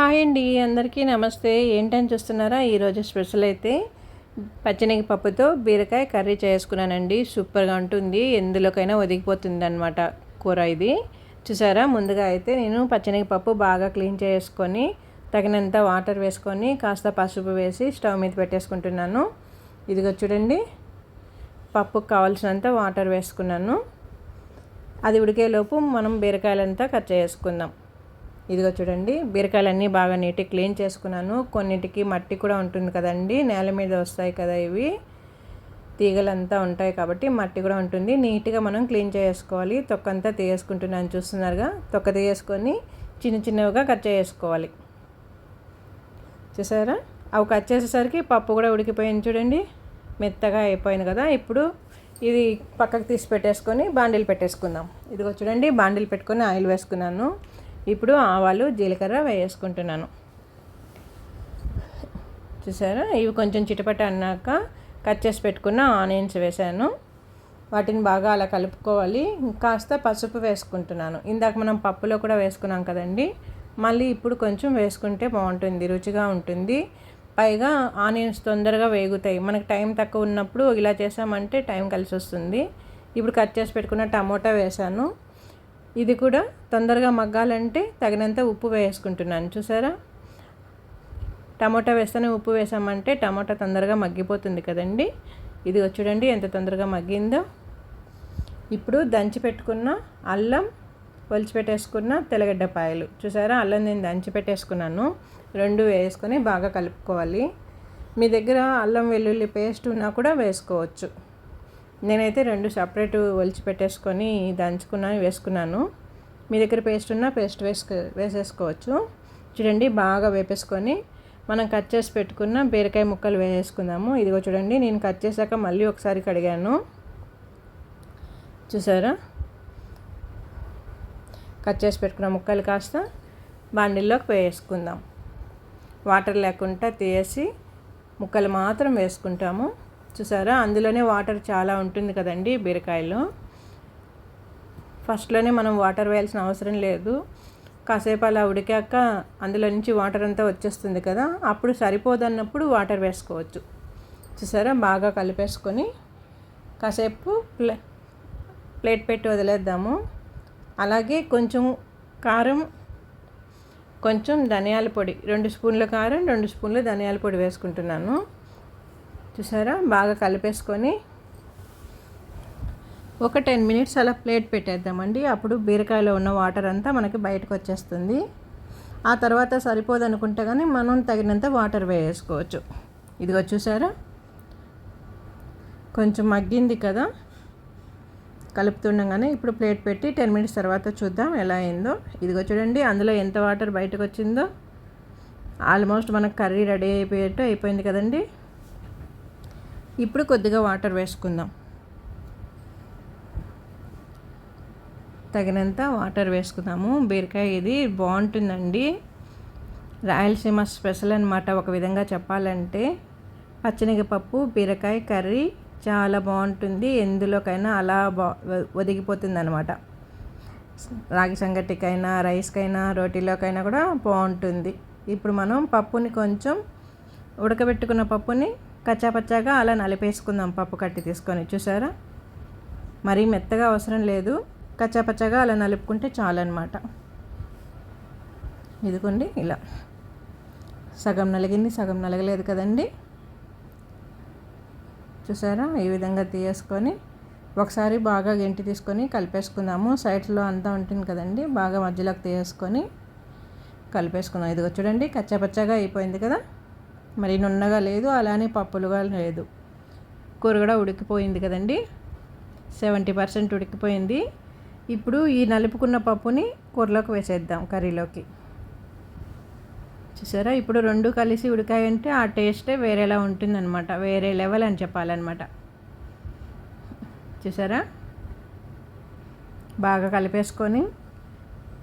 Hi అండి అందరికీ నమస్తే. ఏంటని చూస్తున్నారా? ఈరోజు స్పెషల్ అయితే పచ్చనగ పప్పుతో బీరకాయ కర్రీ చేసుకున్నానండి. సూపర్గా ఉంటుంది. ఎందులోకైనా ఒదిగిపోతుంది అనమాట కూర ఇది. చూసారా? ముందుగా అయితే నేను పచ్చనగ పప్పు బాగా క్లీన్ చేసుకొని తగినంత వాటర్ వేసుకొని కాస్త పసుపు వేసి స్టవ్ మీద పెట్టేసుకుంటున్నాను. ఇదిగో చూడండి. పప్పుకు కావాల్సినంత వాటర్ వేసుకున్నాను. అది ఉడికేలోపు మనం బీరకాయలంతా కట్ చేసుకుందాం. ఇదిగో చూడండి బీరకాయలన్నీ బాగా నీట్గా క్లీన్ చేసుకున్నాను. కొన్నిటికి మట్టి కూడా ఉంటుంది కదండి నేల మీద వస్తాయి కదా ఇవి. తీగలంతా ఉంటాయి కాబట్టి మట్టి కూడా ఉంటుంది. నీట్గా మనం క్లీన్ చేసుకోవాలి. తొక్కంతా తీయేసుకుంటున్నాను చూస్తున్నారుగా. తొక్క తీసేసుకొని చిన్న చిన్నవిగా కట్ చేసుకోవాలి. చూసారా? అవి కట్ చేసేసరికి పప్పు కూడా ఉడికిపోయింది చూడండి. మెత్తగా అయిపోయింది కదా. ఇప్పుడు ఇది పక్కకు తీసి పెట్టేసుకొని బాండీలు పెట్టేసుకుందాం. ఇదిగో చూడండి బాండిల్ పెట్టుకొని ఆయిల్ వేసుకున్నాను. ఇప్పుడు ఆవాలు జీలకర్ర వేసుకుంటున్నాను. చూసారా? ఇవి కొంచెం చిటపట అన్నాక కట్ చేసి పెట్టుకున్న ఆనియన్స్ వేసాను. వాటిని బాగా అలా కలుపుకోవాలి. కాస్త పసుపు వేసుకుంటున్నాను. ఇందాక మనం పప్పులో కూడా వేసుకున్నాం కదండి. మళ్ళీ ఇప్పుడు కొంచెం వేసుకుంటే బాగుంటుంది రుచిగా ఉంటుంది. పైగా ఆనియన్స్ తొందరగా వేగుతాయి. మనకు టైం తక్కువ ఉన్నప్పుడు ఇలా చేసామంటే టైం కలిసి వస్తుంది. ఇప్పుడు కట్ చేసి పెట్టుకున్న టమోటా వేసాను. ఇది కూడా తొందరగా మగ్గాలంటే తగినంత ఉప్పు వేసుకుంటున్నాను. చూసారా? టమోటా వేస్తేనే ఉప్పు వేసామంటే టమోటా తొందరగా మగ్గిపోతుంది కదండి. ఇది చూడండి ఎంత తొందరగా మగ్గిందో. ఇప్పుడు దంచి పెట్టుకున్న అల్లం ఒలిచి పెట్టేసుకున్న తెల్లగడ్డపాయలు. చూసారా? అల్లం నేను దంచి పెట్టేసుకున్నాను రెండు వేసుకొని బాగా కలుపుకోవాలి. మీ దగ్గర అల్లం వెల్లుల్లి పేస్ట్ ఉన్నా కూడా వేసుకోవచ్చు. నేనైతే రెండు సపరేట్ ఒలిచి పెట్టేసుకొని దంచుకున్నాను వేసుకున్నాను. మీ దగ్గర పేస్ట్ ఉన్నా పేస్ట్ వేసుకో వేసేసుకోవచ్చు. చూడండి బాగా వేపేసుకొని మనం కట్ చేసి పెట్టుకున్న బీరకాయ ముక్కలు వేసేసుకుందాము ఇదిగో చూడండి నేను కట్ చేశాక మళ్ళీ ఒకసారి కడిగాను. చూసారా? కట్ చేసి పెట్టుకున్న ముక్కలు కాస్త బాండిల్లోకి వేసుకుందాం. వాటర్ లేకుండా తీసి ముక్కలు మాత్రం వేసుకుంటాము. చూసారా? అందులోనే వాటర్ చాలా ఉంటుంది కదండి బీరకాయలో ఫస్ట్లోనే మనం వాటర్ వేయాల్సిన అవసరం లేదు. కాసేపు అలా ఉడికాక అందులో నుంచి వాటర్ అంతా వచ్చేస్తుంది కదా అప్పుడు సరిపోదన్నప్పుడు వాటర్ వేసుకోవచ్చు. చూసారా? బాగా కలిపేసుకొని కాసేపు ప్లే ప్లేట్ పెట్టి వదిలేద్దాము. అలాగే కొంచెం కారం కొంచెం ధనియాల పొడి రెండు స్పూన్ల కారం రెండు స్పూన్ల ధనియాల పొడి వేసుకుంటున్నాను. చూసారా? బాగా కలిపేసుకొని ఒక టెన్ మినిట్స్ అలా ప్లేట్ పెట్టేద్దామండి. అప్పుడు బీరకాయలో ఉన్న వాటర్ అంతా మనకి బయటకు వచ్చేస్తుంది. ఆ తర్వాత సరిపోదు అనుకుంటే కానీ మనం తగినంత వాటర్ వేసుకోవచ్చు ఇదిగో చూసారా? కొంచెం మగ్గింది కదా? కలుపుతుండగానే ఇప్పుడు ప్లేట్ పెట్టి టెన్ మినిట్స్ తర్వాత చూద్దాం ఎలా అయిందో. ఇదిగో చూడండి అందులో ఎంత వాటర్ బయటకు వచ్చిందో. ఆల్మోస్ట్ మనకు కర్రీ రెడీ అయిపోయేట్టు అయిపోయింది కదండి. ఇప్పుడు కొద్దిగా వాటర్ వేసుకుందాం. తగినంత వాటర్ వేసుకుందాము. బీరకాయ ఇది బాగుంటుందండి. రాయలసీమ స్పెషల్ అనమాట ఒక విధంగా చెప్పాలంటే పచ్చనిగపప్పు బీరకాయ కర్రీ చాలా బాగుంటుంది. ఎందులోకైనా అలా బా ఒదిగిపోతుంది అనమాట రాగి సంగటికైనా రైస్కైనా రోటీలోకైనా కూడా బాగుంటుంది. ఇప్పుడు మనం పప్పుని కొంచెం ఉడకబెట్టుకున్న పప్పుని కచ్చాపచ్చాగా అలా నలిపేసుకుందాం పప్పు కట్టి తీసుకొని చూసారా? మరీ మెత్తగా అవసరం లేదు. కచ్చాపచ్చాగా అలా నలుపుకుంటే చాలన్నమాట. ఇదిగోండి ఇలా. సగం నలిగింది సగం నలగలేదు కదండి. చూసారా? ఈ విధంగా తీసేసుకొని ఒకసారి బాగా గెంటి తీసుకొని కలిపేసుకుందాము. సైడ్స్లో అంతా ఉంటుంది కదండి బాగా మధ్యలోకి తీసేసుకొని కలిపేసుకుందాం. ఇదిగో చూడండి కచ్చాపచ్చాగా అయిపోయింది కదా? మరి నున్నగా లేదు అలానే పప్పులుగా లేదు. కూర కూడా ఉడికిపోయింది కదండి. సెవెంటీ పర్సెంట్ ఉడికిపోయింది. ఇప్పుడు ఈ నలుపుకున్న పప్పుని కూరలోకి వేసేద్దాం కర్రీలోకి. చూసారా? ఇప్పుడు రెండు కలిసి ఉడికాయంటే ఆ టేస్టే వేరేలా ఉంటుందన్నమాట. వేరే లెవెల్ అని చెప్పాలన్నమాట. చూసారా? బాగా కలిపేసుకొని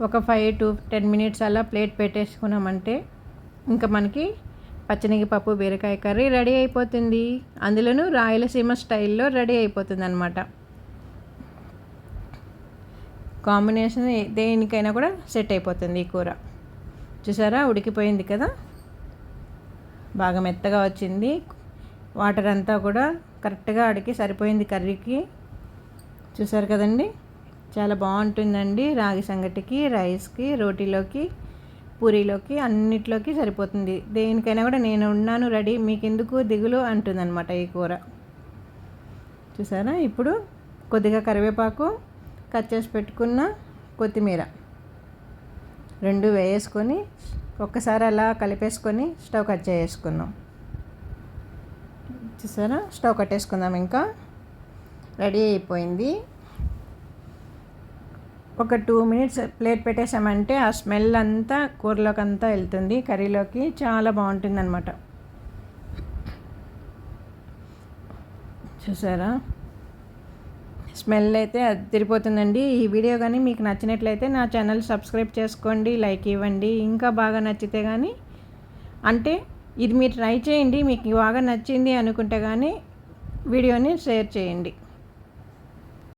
ఒక ఫైవ్ టు టెన్ మినిట్స్ అలా ప్లేట్ పెట్టేసుకున్నామంటే ఇంకా మనకి పచ్చనిగిపప్పు బీరకాయ కర్రీ రెడీ అయిపోతుంది. అందులోనూ రాయలసీమ స్టైల్లో రెడీ అయిపోతుంది అనమాట కాంబినేషన్ దేనికైనా కూడా సెట్ అయిపోతుంది ఈ కూర. చూసారా? ఉడికిపోయింది కదా? బాగా మెత్తగా వచ్చింది. వాటర్ అంతా కూడా కరెక్ట్గా అడిగి సరిపోయింది కర్రీకి. చూసారు కదండి? చాలా బాగుంటుందండి రాగి సంగటికి రైస్కి రోటీలోకి. పూరీలోకి అన్నిట్లోకి సరిపోతుంది. దేనికైనా కూడా నేను ఉన్నాను రెడీ మీకు ఎందుకు దిగులు అంటుందన్నమాట ఈ కూర. చూసారా? ఇప్పుడు కొద్దిగా కరివేపాకు కట్ చేసి పెట్టుకున్న కొత్తిమీర. రెండు వేసుకొని ఒక్కసారి అలా కలిపేసుకొని స్టవ్ కట్ చేసుకున్నాం చూసారా? స్టవ్ కట్టేసుకుందాం ఇంకా. రెడీ అయిపోయింది. ఒక టూ మినిట్స్ ప్లేట్ పెట్టేసామంటే ఆ స్మెల్ అంతా కూరలోకి అంతా వెళ్తుంది. కర్రీలోకి చాలా బాగుంటుంది అనమాట చూసారా? స్మెల్ అయితే తిరిపోతుందండి ఈ వీడియో కానీ మీకు నచ్చినట్లయితే నా ఛానల్ సబ్స్క్రైబ్ చేసుకోండి లైక్ ఇవ్వండి. ఇంకా బాగా నచ్చితే కానీ అంటే ఇది మీరు ట్రై చేయండి. మీకు బాగా నచ్చింది అనుకుంటే కానీ వీడియోని షేర్ చేయండి.